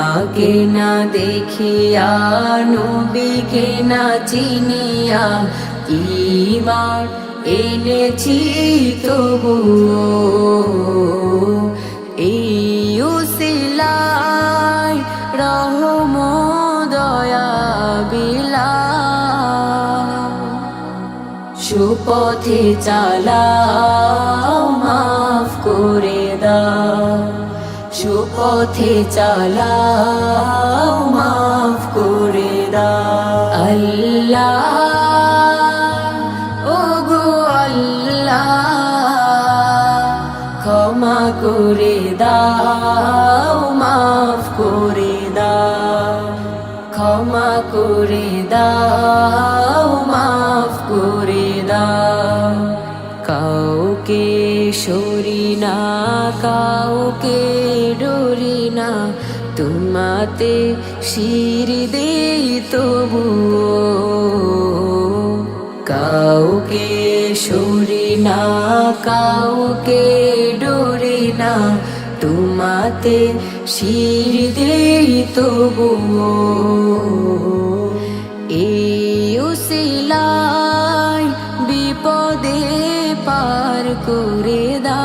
তোমাকে না দেখিয়া, নবীকে না চিনিয়া ইমান এনেছি তবুও। এই উসিলায় রহম দয়া বিলা। সুপথে চালাও, মাফ করে দাও। সুপথে চালাও, মাফ করে দাও। আল্লাহ ও গো আল্লাহ, ক্ষমা করে দাও, মাফ করে দাও। ক্ষমা করে দাও, মাফ করে দাও। কাউকে সরি না, কাউকে তোমাতে শির দেই তবুও। কাউকে সরি না, কাউকে ডরি না, তোমাতে শির দেই তবুও। এই বিপদে পার করে দা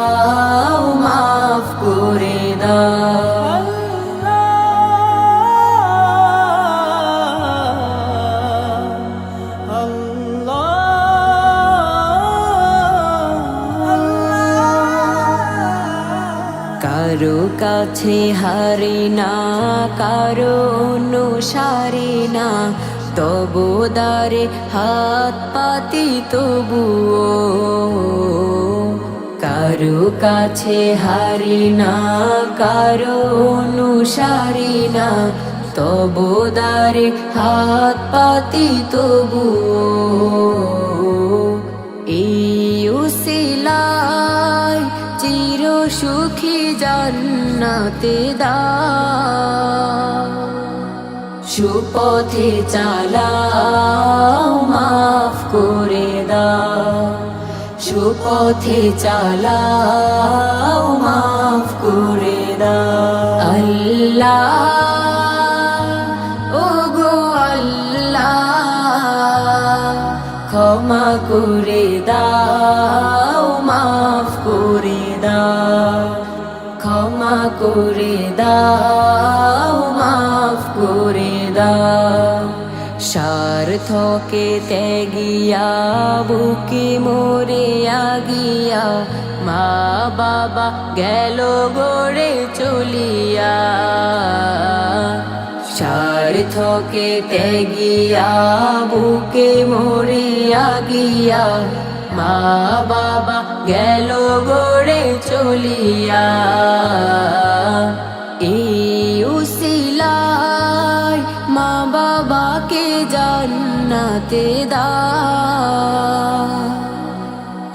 কাছে হারে না কারও অনুসারে না। তবু দারে হাত পাতি তবুও। কারও কাছে হারি না কারও অনুসারে না। তবু দারে হাত পাতি তবুও। এই উসিলায় চির সুখী জান্নাতে দা। সুপথে চালাও, মাফ করে দাও সুপথে চালাও, মাফ করে দাও আল্লাহ ও গো আল্লাহ, ক্ষমা করে দাও ক্ষমা করে দাও, মাফ করে দাও। স্বার্থকে ত্যাগিয়া, বুকে মোরে আগিয়া, মা বাবা গেল গড়ে চলিয়া। সার স্বার্থকে ত্যাগিয়া, বুকে মরিয়া গিয়া মা বাবা গেল গড়ে চলিয়া। এই উসিলায় মা বাবাকে জান্নাতে দা।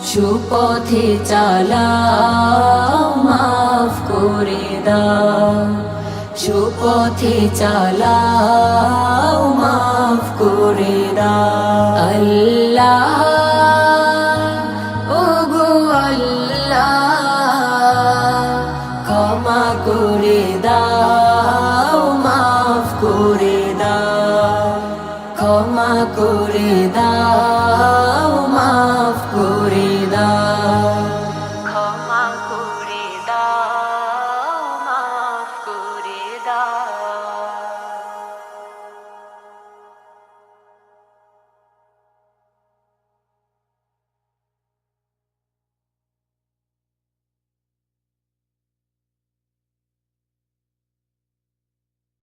সুপথে চালাও, মাফ করে দাও। সুপথে চালাও, মাফ